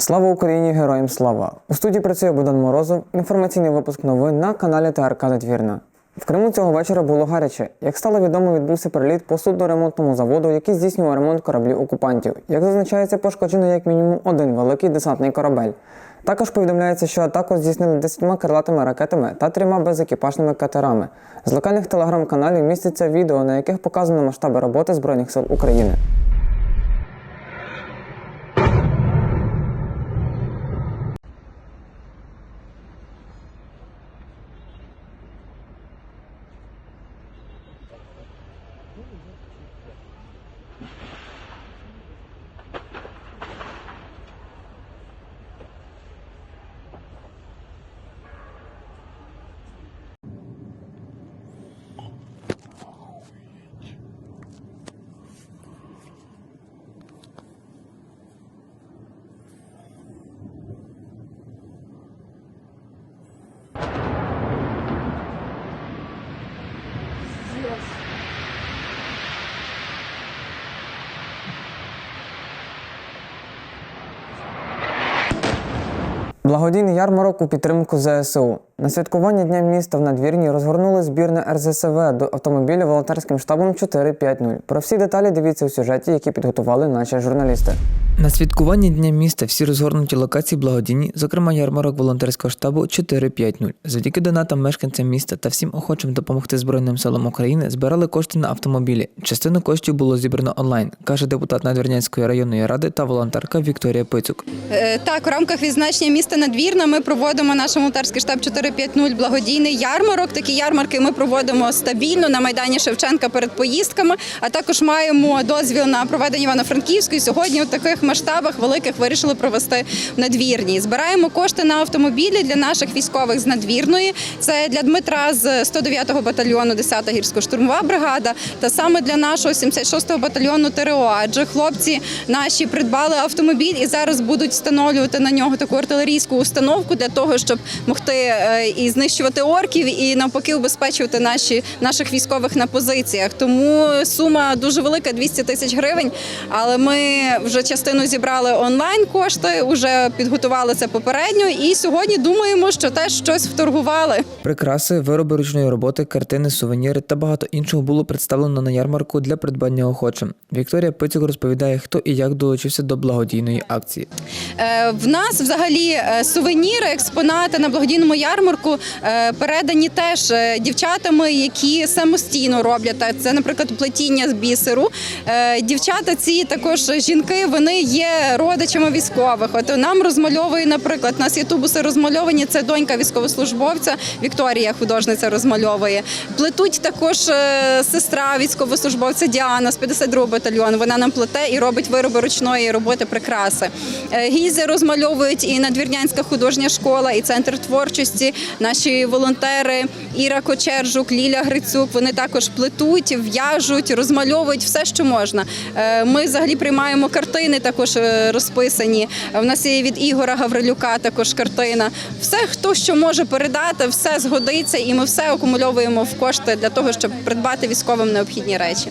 Слава Україні! Героям слава! У студії працює Богдан Морозов. Інформаційний випуск новин на каналі ТРК Надвірна. В Криму цього вечора було гаряче. Як стало відомо, відбувся переліт по судноремонтному заводу, який здійснював ремонт кораблів окупантів. Як зазначається, пошкоджено як мінімум один великий десантний корабель. Також повідомляється, що атаку здійснили 10 крилатими ракетами та трьома безекіпажними катерами. З локальних телеграм-каналів містяться відео, на яких показано масштаби роботи Збройних сил України. Благодійний ярмарок у підтримку ЗСУ. На святкування Дня міста в надвірні розгорнули збірне РЗСВ до автомобіля волонтерським штабом 450. Про всі деталі дивіться у сюжеті, які підготували наші журналісти. На святкуванні Дня міста всі розгорнуті локації благодійні, зокрема ярмарок волонтерського штабу 450. Завдяки донатам мешканцям міста та всім охочим допомогти Збройним силам України збирали кошти на автомобілі. Частину коштів було зібрано онлайн, каже депутат Надвірнянської районної ради та волонтерка Вікторія Пицюк. Е, Так, в рамках відзначення міста Надвірна ми проводимо наш волонтерський штаб 450 благодійний ярмарок. Такі ярмарки ми проводимо стабільно на майдані Шевченка перед поїздками. А також маємо дозвіл на проведення Івано-Франківської. Сьогодні у таких масштабах великих вирішили провести в надвірні. Збираємо кошти на автомобілі для наших військових з надвірної. Це для Дмитра з 109-го батальйону 10-та гірсько-штурмова бригада, та саме для нашого 76-го батальйону ТРО. Адже хлопці наші придбали автомобіль і зараз будуть встановлювати на нього таку артилерійську установку для того, щоб могти е, і знищувати орків, і навпаки убезпечувати наші наших військових на позиціях. Тому сума дуже велика 200 тисяч гривень. Але ми вже частину зібрали онлайн кошти, вже підготували це попередньо. І сьогодні думаємо, що теж щось вторгували. Прикраси, вироби ручної роботи, картини, сувеніри та багато іншого було представлено на ярмарку для придбання охочим. Вікторія Пицюк розповідає, хто і як долучився до благодійної акції. Е, В нас взагалі е, сувеніри, експонати на благодійному ярмарку е, передані теж е, дівчатами, які самостійно роблять. Це, наприклад, плетіння з бісеру. Е, Дівчата ці також жінки, вони є родичами військових. От нам розмальовує, наприклад, у нас є тубуси розмальовані. Це донька військовослужбовця Вікторія, художниця, розмальовує. Плетуть також сестра військовослужбовця Діана з 52 батальйону. Вона нам плете і робить вироби ручної роботи прикраси. Гільзи розмальовують і надвірнянська художня школа, і центр творчості. Наші волонтери Іра Кочержук, Ліля Грицюк. Вони також плетуть, в'яжуть, розмальовують все, що можна. Е, Ми взагалі приймаємо картини, також е, розписані. У нас є від Ігора Гаврилюка також картина. Все, хто що може передати, все згодиться, і ми все акумульовуємо в кошти для того, щоб придбати військовим необхідні речі.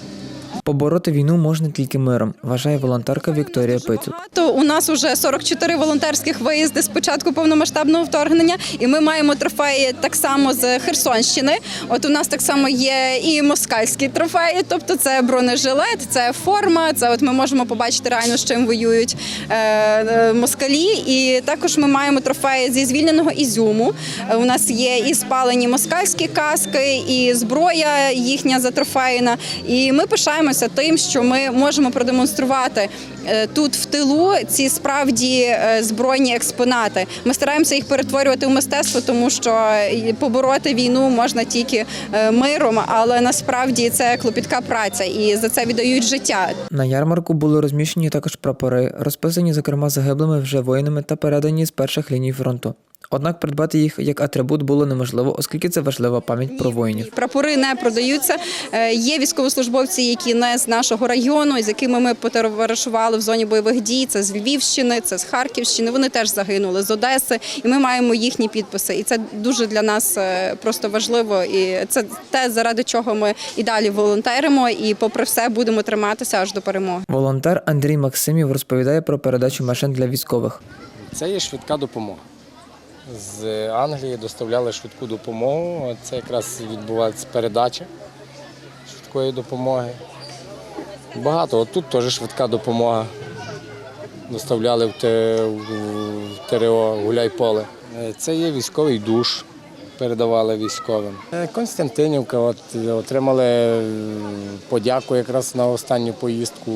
Побороти війну можна тільки миром, вважає волонтерка Вікторія Пицюк. Багато у нас вже 44 волонтерських виїзди з початку повномасштабного вторгнення, і ми маємо трофеї так само з Херсонщини. От у нас так само є і москальські трофеї, тобто це бронежилет, це форма. Це от ми можемо побачити реально з чим воюють е, е, москалі. І також ми маємо трофеї зі звільненого ізюму. Е, У нас є і спалені москальські каски, і зброя їхня затрофеїна. І ми пишаємося тим, що ми можемо продемонструвати е, тут в тилу ці справді е, збройні експонати. Ми стараємося їх перетворювати в мистецтво, тому що е, побороти війну можна тільки миром, але насправді це клопітка праця і за це віддають життя. На ярмарку були розміщені також прапори, розписані, зокрема, загиблими вже воїнами та передані з перших ліній фронту. Однак придбати їх як атрибут було неможливо, оскільки це важлива пам'ять про воїнів. Прапори не продаються. Е, Є військовослужбовці, які не з нашого району, з якими ми потоваришували в зоні бойових дій. Це з Львівщини, це з Харківщини. Вони теж загинули з Одеси, і ми маємо їхні підписи. І це дуже для нас е, просто важливо. І це те, заради чого ми і далі волонтеримо, і попри все будемо триматися аж до перемоги. Волонтер Андрій Максимів розповідає про передачу машин для військових. Це є швидка допомога. З Англії доставляли швидку допомогу. Це якраз відбувається передача швидкої допомоги. Багато. От тут теж швидка допомога. Доставляли в, ТРО Гуляйполе. Е, Це є військовий душ, передавали військовим. Е, Константинівка от, отримали е, подяку якраз на останню поїздку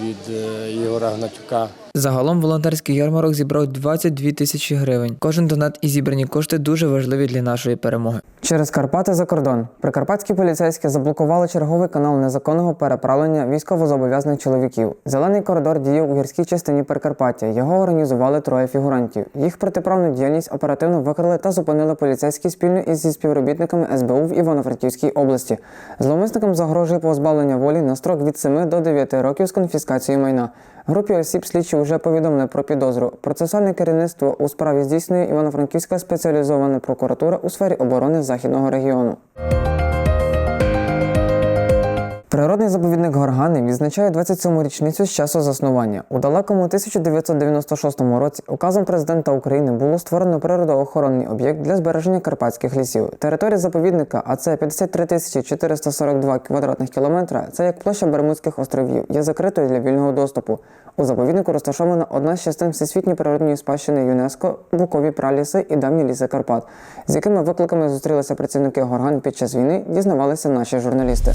від Ігора Гнатюка. Загалом волонтерський ярмарок зібрав 22 тисячі гривень. Кожен донат і зібрані кошти дуже важливі для нашої перемоги. Через Карпати за кордон прикарпатські поліцейські заблокували черговий канал незаконного переправлення військовозобов'язаних чоловіків. Зелений коридор діяв у гірській частині Прикарпаття. Його організували троє фігурантів. Їх протиправну діяльність оперативно викрили та зупинили поліцейські спільно із зі співробітниками СБУ в Івано-Франківській області. Зловмисникам загрожує позбавлення волі на строк від 7 до 9 років з конфіскацією майна. Групі осіб слідчі вже повідомили про підозру. Процесуальне керівництво у справі здійснює Івано-Франківська спеціалізована прокуратура у сфері оборони західного регіону. Природний заповідник Горгани відзначає 27-му річницю з часу заснування. У далекому 1996 році указом президента України було створено природоохоронний об'єкт для збереження карпатських лісів. Територія заповідника, а це 53 тисячі 442 квадратних кілометра, це як площа Бермудських островів, є закритою для вільного доступу. У заповіднику розташована одна з частин всесвітньої природної спадщини ЮНЕСКО букові праліси і давні ліси Карпат, з якими викликами зустрілися працівники Горган під час війни, дізнавалися наші журналісти.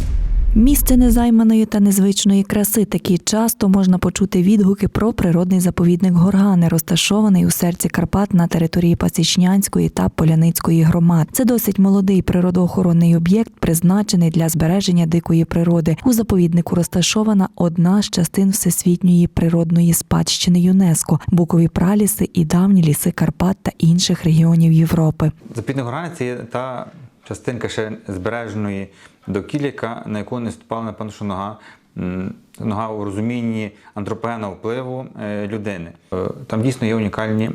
Місце незайманої та незвичної краси такі часто можна почути відгуки про природний заповідник Горгани, розташований у серці Карпат на території Пасічнянської та Поляницької громад. Це досить молодий природоохоронний об'єкт, призначений для збереження дикої природи. У заповіднику розташована одна з частин всесвітньої природної спадщини ЮНЕСКО, букові праліси і давні ліси Карпат та інших регіонів Європи. Запітна гора це та частинка ще збереженої довкілля, яка- на яку не ступала, напевно, що нога. Нога у розумінні антропогенного впливу е, людини. Е, Там дійсно є унікальні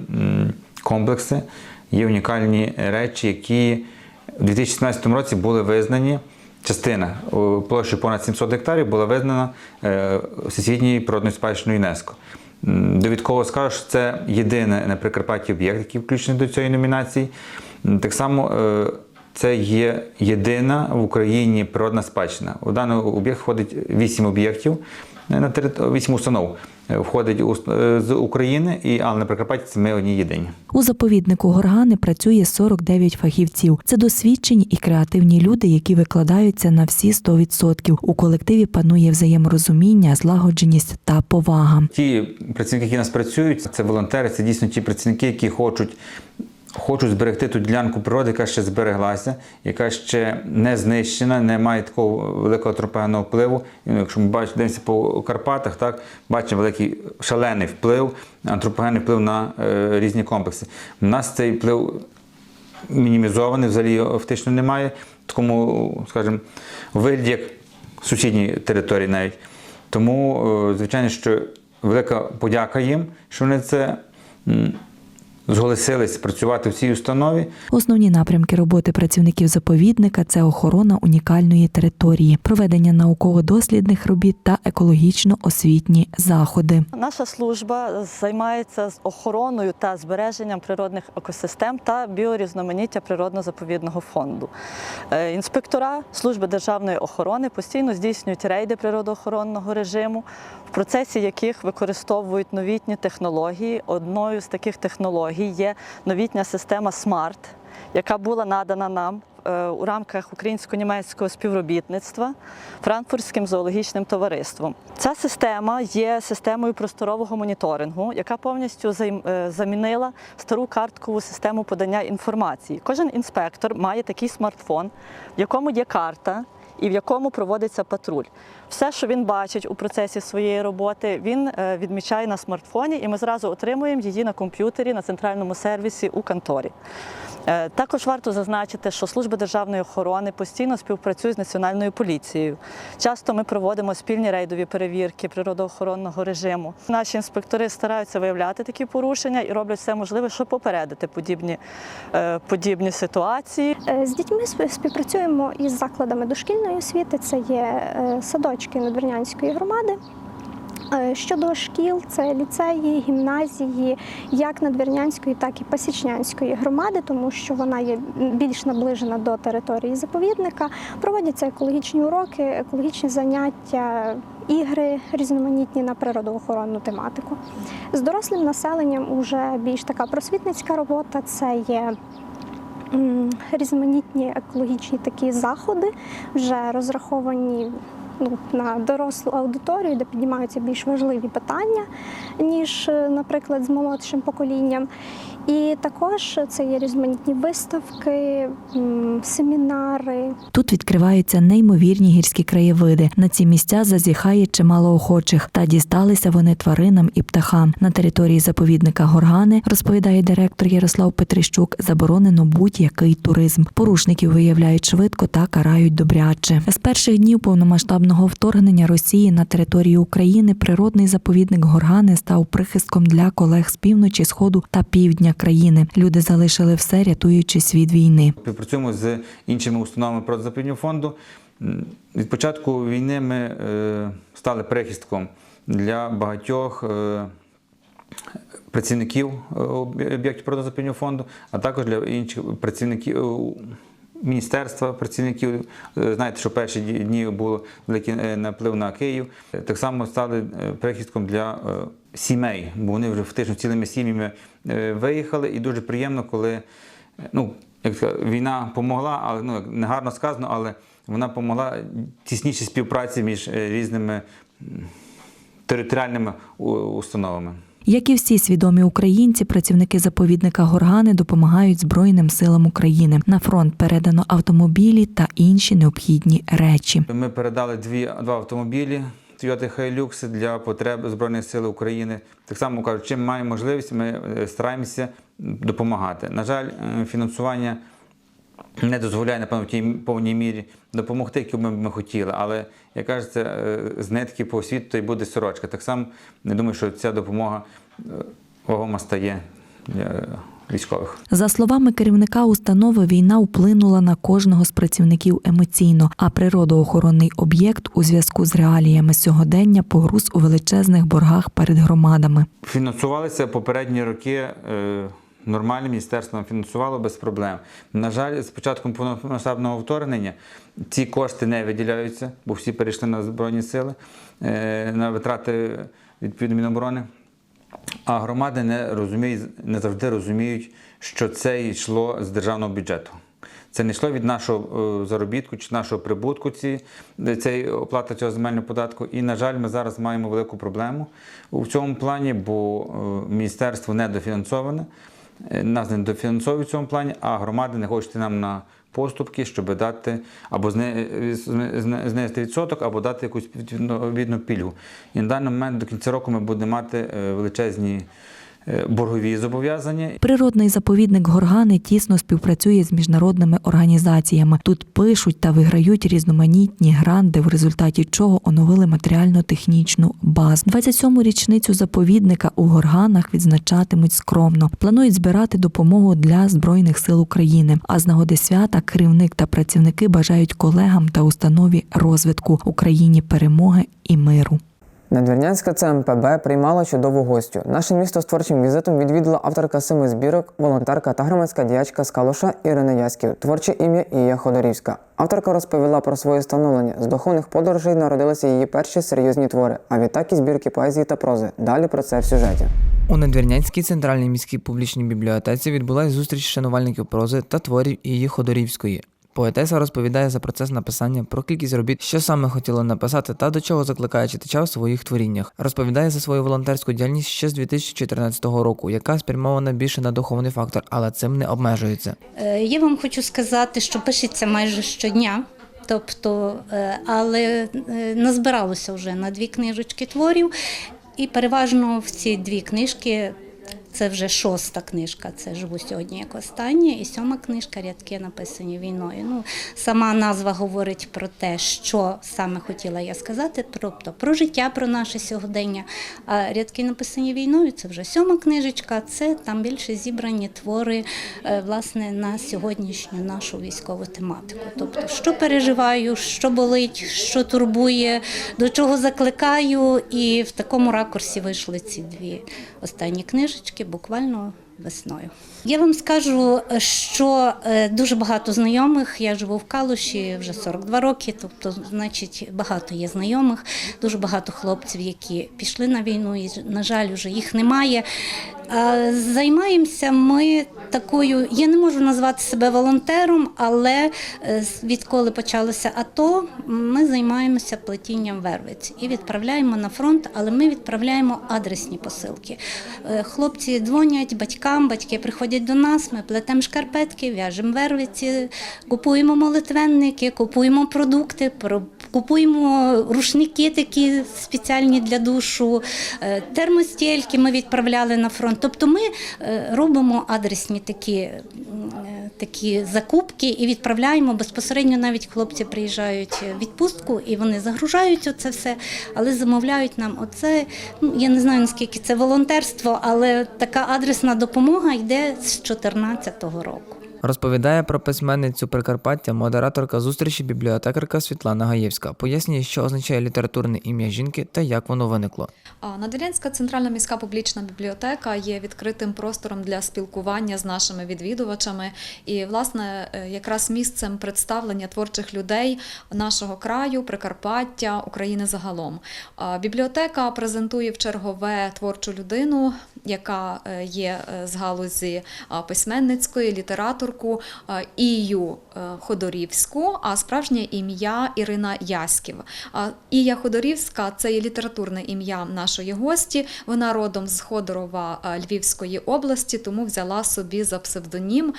комплекси, є унікальні речі, які у 2016 році були визнані. Частина о, площею понад 700 гектарів була визнана е, Всесвітньою природною спадщиною ЮНЕСКО. Довідково скажу, що це єдиний на Прикарпатті об'єкт, який включений до цієї номінації. Так само це є єдина в Україні природна спадщина. У даний об'єкт входить 8 об'єктів е, на терит- 8 установ. е, Входить е, з України, і, але на Прикарпатті ми одні єдині. У заповіднику Горгани працює 49 фахівців. Це досвідчені і креативні люди, які викладаються на всі 100%. У колективі панує взаєморозуміння, злагодженість та повага. Ті працівники, які у нас працюють, це волонтери, це дійсно ті працівники, які хочуть. Хочуть зберегти ту ділянку природи, яка ще збереглася, яка ще не знищена, не має такого великого антропогенного впливу. Ну, якщо ми бачимо дивимося по Карпатах, так бачимо великий шалений вплив, антропогенний вплив на е, різні комплекси. У нас цей вплив мінімізований, взагалі фактично немає. Такому, скажімо, вигляді, як сусідні території навіть. Тому, е, звичайно, що велика подяка їм, що вони це зголосились працювати в цій установі. Основні напрямки роботи працівників заповідника це охорона унікальної території, проведення науково-дослідних робіт та екологічно-освітні заходи. Наша служба займається з охороною та збереженням природних екосистем та біорізноманіття природно-заповідного фонду. Е, Інспектора служби державної охорони постійно здійснюють рейди природоохоронного режиму, в процесі яких використовують новітні технології. Одною з таких технологій є новітня система SMART, яка була надана нам е, у рамках українсько-німецького співробітництва Франкфуртським зоологічним товариством. Ця система є системою просторового моніторингу, яка повністю е, замінила стару карткову систему подання інформації. Кожен інспектор має такий смартфон, в якому є карта. І в якому проводиться патруль. Все, що він бачить у процесі своєї роботи, він е, відмічає на смартфоні, і ми зразу отримуємо її на комп'ютері на центральному сервісі у конторі. Е, Також варто зазначити, що служба державної охорони постійно співпрацює з національною поліцією. Часто ми проводимо спільні рейдові перевірки природоохоронного режиму. Наші інспектори стараються виявляти такі порушення і роблять все можливе, щоб попередити подібні, е, подібні ситуації. Е, З дітьми співпрацюємо із закладами дошкільної освіти. Це є садочки Надвірнянської громади. Е, Щодо шкіл, це ліцеї, гімназії, як Надвірнянської, так і Пасічнянської громади, тому що вона є більш наближена до території заповідника. Проводяться екологічні уроки, екологічні заняття, ігри різноманітні на природоохоронну тематику. З дорослим населенням уже більш така просвітницька робота. Це є різноманітні екологічні такі заходи, вже розраховані ну, на дорослу аудиторію, де піднімаються більш важливі питання, ніж, е, наприклад, з молодшим поколінням. І також це є різноманітні виставки, семінари, Тут відкриваються неймовірні гірські краєвиди. На ці місця зазіхає чимало охочих, та дісталися вони тваринам і птахам. На території заповідника Горгани, розповідає директор Ярослав Петрищук, заборонено будь-який туризм. Порушників виявляють швидко та карають добряче. З перших днів повномасштабного вторгнення Росії на територію України природний заповідник Горгани став прихистком для колег з півночі, сходу та півдня країни. Люди залишили все, рятуючись від війни. Співпрацюємо з іншими установами природозаповідного фонду. Від початку війни ми е, стали прихистком для багатьох е, працівників е, об'є- об'єктів природозаповідного фонду, а також для інших працівників. Міністерства працівників, Е, знаєте, що перші дні було великий е, наплив на Київ. Е, Так само стали прихистком для сімей, бо вони вже фактично цілими сім'ями виїхали, і дуже приємно, коли ну, як сказати, війна допомогла, але ну, не гарно сказано, але вона допомогла тіснішій співпраці між різними територіальними установами. Як і всі свідомі українці, працівники заповідника Горгани допомагають Збройним силам України. На фронт передано автомобілі та інші необхідні речі. Ми передали дві, два автомобілі Toyota Hilux для потреб Збройних сил України. Так само кажуть, чим маємо можливість, ми е, стараємося допомагати. На жаль, е, фінансування не дозволяє, напевно, в повній мірі допомогти, яку ми б ми хотіли. Але, як кажеться, е, з нитки по світу то й буде сорочка. Так само не думаю, що ця допомога е, вагома стає е, військових. За словами керівника установи, війна вплинула на кожного з працівників емоційно, а природоохоронний об'єкт у зв'язку з реаліями сьогодення погруз у величезних боргах перед громадами. Фінансувалися попередні роки. е, Нормально міністерство фінансувало без проблем. На жаль, з початком повномасштабного вторгнення ці кошти не виділяються, бо всі перейшли на Збройні сили, е, на витрати відповідно Міноборони. А громади не розуміють, не завжди розуміють, що це йшло з державного бюджету. Це не йшло від нашого е, заробітку чи нашого прибутку, ці, цей оплата цього земельного податку. І, на жаль, ми зараз маємо велику проблему у цьому плані, бо е, міністерство недофінансоване, е, нас не дофінансовують в цьому плані, а громади не хочуть нам на поступки, щоб дати або зне- зне- зне- знести відсоток, або дати якусь відповідну пільгу. І на даний момент до кінця року ми будемо мати е, величезні боргові зобов'язання. Природний заповідник Горгани тісно співпрацює з міжнародними організаціями. Тут пишуть та виграють різноманітні гранди, в результаті чого оновили матеріально-технічну базу. 27-му річницю заповідника у Горганах відзначатимуть скромно. Планують збирати допомогу для збройних сил України. А з нагоди свята керівник та працівники бажають колегам та установі розвитку Україні перемоги і миру. Надвірнянська ЦМПБ приймала чудову гостю. Наше місто з творчим візитом відвідала авторка семи збірок, волонтерка та громадська діячка з Калуша Ірина Яськів, творче ім'я Ія Ходорівська. Авторка розповіла про своє становлення. З духовних подорожей народилися її перші серйозні твори, а відтак і збірки поезії та прози. Далі про це в сюжеті. У Надвірнянській центральній міській публічній бібліотеці відбулася зустріч шанувальників прози та творів Ії Ходорівської. Поетеса розповідає за процес написання, про кількість робіт, що саме хотіла написати та до чого закликає читача у своїх творіннях. Розповідає за свою волонтерську діяльність ще з 2014 року, яка спрямована більше на духовний фактор, але цим не обмежується. Е, Я вам хочу сказати, що пишеться майже щодня. Тобто, е, але е, назбиралося вже на дві книжечки творів, і переважно в ці дві книжки Це вже шоста книжка. Це живу сьогодні як остання, і сьома книжка рядки написані війною. Ну сама назва говорить про те, що саме хотіла я сказати, тобто про життя, про наше сьогодення. А рядки написані війною. Це вже сьома книжечка. Це там більше зібрані твори е, власне на сьогоднішню нашу військову тематику. Тобто, що переживаю, що болить, що турбує, до чого закликаю, і в такому ракурсі вийшли ці дві останні книжечки буквально весною. Я вам скажу, що е, дуже багато знайомих. Я живу в Калуші вже 42 роки, тобто, значить, багато є знайомих, дуже багато хлопців, які пішли на війну, і, на жаль, вже їх немає. А Займаємося ми такою, я не можу назвати себе волонтером, але е, відколи почалося АТО, ми займаємося плетінням вервиць і відправляємо на фронт, але ми відправляємо адресні посилки. Е, Хлопці дзвонять батькам, батьки приходять до нас, ми плетемо шкарпетки, в'яжемо вервиці, купуємо молитвенники, купуємо продукти, про- купуємо рушники такі спеціальні для душу, е, термостільки ми відправляли на фронт. Тобто ми е, робимо адресні такі, е, такі закупки і відправляємо безпосередньо. Навіть хлопці приїжджають в відпустку і вони загружають оце все, але замовляють нам оце. Ну я не знаю наскільки це волонтерство, але така адресна допомога йде з 2014 року. Розповідає про письменницю Прикарпаття модераторка зустрічі бібліотекарка Світлана Гаєвська. Пояснює, що означає літературне ім'я жінки та як воно виникло. А, Надвірнянська центральна міська публічна бібліотека є відкритим простором для спілкування з нашими відвідувачами і, власне, е, якраз місцем представлення творчих людей нашого краю, Прикарпаття, України загалом. Бібліотека презентує в чергове творчу людину, яка е, є е, з галузі письменницької, літераторку а, Ію е, Ходорівську, а справжнє ім'я Ірина Яськів. Ія Ходорівська це є літературне ім'я нашої гості. Вона родом з Ходорова Львівської області, тому взяла собі за псевдонім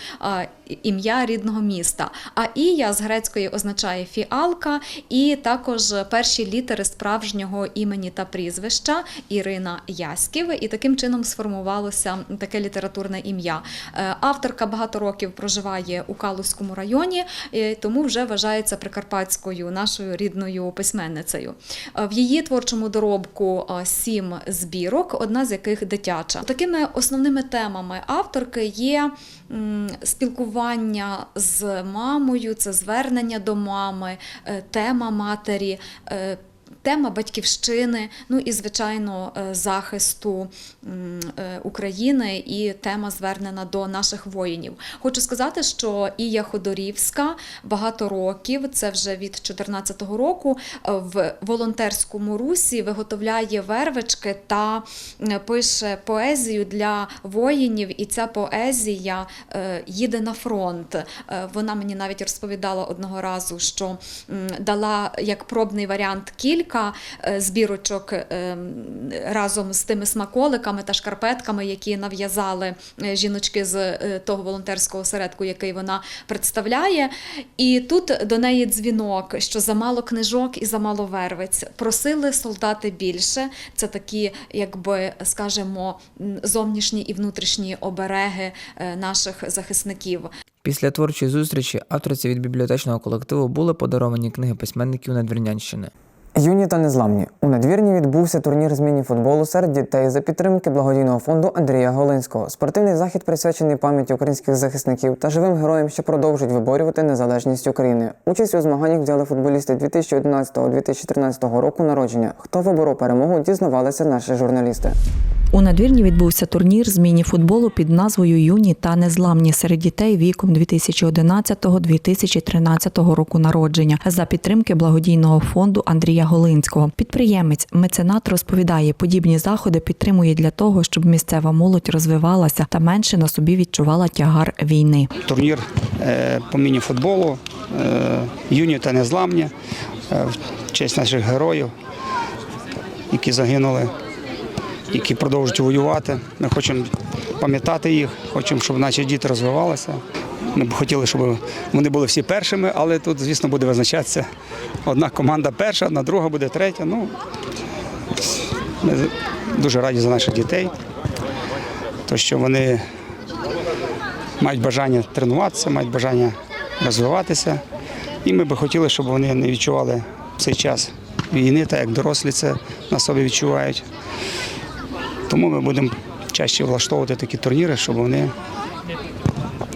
ім'я рідного міста. А Ія з грецької означає фіалка, і також перші літери справжнього імені та прізвища Ірина Яськів. І таким чином сформувалося таке літературне ім'я. Е, Авторка багато років проживає у Калузькому районі, тому вже вважається прикарпатською нашою рідною письменницею. Е, В її творчому доробку е, сім збірок, одна з яких дитяча. Такими основними темами авторки є спілкування з мамою, це звернення до мами, е, тема матері. Тема батьківщини, ну і звичайно е, захисту е, України і тема звернена до наших воїнів. Хочу сказати, що Ія Ходорівська багато років, це вже від 2014 року, е, в волонтерському русі виготовляє вервички та пише поезію для воїнів, і ця поезія їде на фронт. Вона мені навіть розповідала одного разу, що дала як пробний варіант кілька е, збірочок е, разом з тими смаколиками та шкарпетками, які нав'язали е, жіночки з того волонтерського осередку, який вона представляє. І тут до неї дзвінок, що замало книжок і замало вервиць. Просили солдати більше. Це такі, якби скажемо, зовнішні і внутрішні обереги наших захисників. Після творчої зустрічі авторці від бібліотечного колективу були подаровані книги письменників Надвірнянщини. Юні та незламні. У надвірні відбувся турнір з міні-футболу серед дітей за підтримки благодійного фонду Андрія Голинського. Спортивний захід присвячений пам'яті українських захисників та живим героям, що продовжують виборювати незалежність України. Участь у змаганнях взяли футболісти 2011-2013 року народження. Хто виборов перемогу, дізнавалися наші журналісти. У надвірні відбувся турнір з міні-футболу під назвою Юні та незламні серед дітей віком 2011-2013 року народження за підтримки благодійного фонду Андрія Голинського. Підприємець меценат розповідає, подібні заходи підтримує для того, щоб місцева молодь розвивалася та менше на собі відчувала тягар війни. турнір е, по міні-футболу, е, юні та незламні, е, в честь наших героїв, які загинули, які продовжують воювати. Ми хочемо пам'ятати їх, хочемо, щоб наші діти розвивалися. Ми б хотіли, щоб вони були всі першими, але тут, звісно, буде визначатися одна команда перша, одна друга буде третя. Ну, ми дуже раді за наших дітей. то що вони мають бажання тренуватися, мають бажання розвиватися. І ми би хотіли, щоб вони не відчували цей час війни, так як дорослі це на собі відчувають. Тому ми будемо чаще влаштовувати такі турніри, щоб вони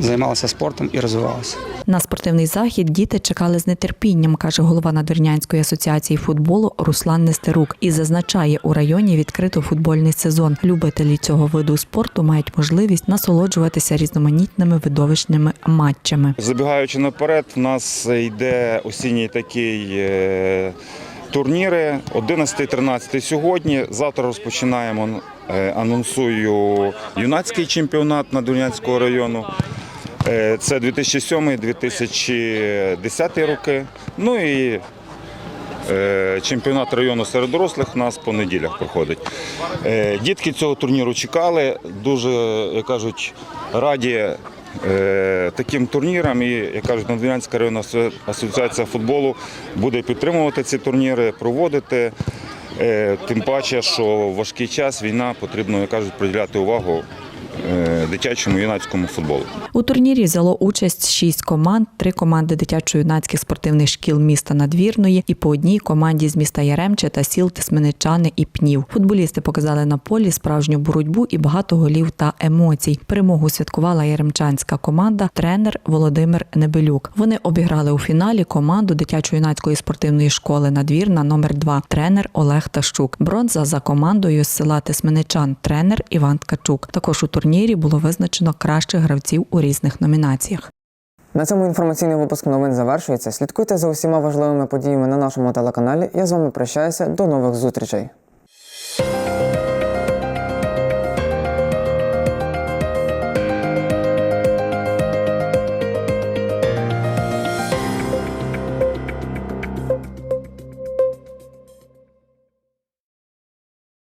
займалися спортом і розвивалися. На спортивний захід діти чекали з нетерпінням, каже голова Надвірнянської асоціації футболу Руслан Нестерук. І зазначає, у районі відкрито футбольний сезон. Любителі цього виду спорту мають можливість насолоджуватися різноманітними видовищними матчами. Забігаючи наперед, в нас йде осінній такий е, турніри 11-13 сьогодні. Завтра розпочинаємо е, анонсую юнацький чемпіонат Надвірнянського району. Е, Це 2007-2010 роки. Ну і е, чемпіонат району серед дорослих у нас по неділях проходить. Дітки цього турніру чекали, дуже, як кажуть, раді таким турнірам. І, як кажуть, Надвірянська районна асоціація футболу буде підтримувати ці турніри, проводити. Е, Тим паче, що в важкий час війна потрібно, як кажуть, приділяти увагу е, дитячому юнацькому футболу. У турнірі взяло участь шість команд, три команди дитячо-юнацьких спортивних шкіл міста Надвірної і по одній команді з міста Яремче та сіл Тисменичани і Пнів. Футболісти показали на полі справжню боротьбу і багато голів та емоцій. Перемогу святкувала яремчанська команда, тренер Володимир Небелюк. Вони обіграли у фіналі команду дитячо-юнацької спортивної школи Надвірна номер 2 тренер Олег Тащук. Бронза за командою з села Тисменичан, тренер Іван Ткачук. Також у турнірі було визначено кращих гравців у різних номінаціях. На цьому інформаційний випуск новин завершується. Слідкуйте за усіма важливими подіями на нашому телеканалі. Я з вами прощаюся. До нових зустрічей.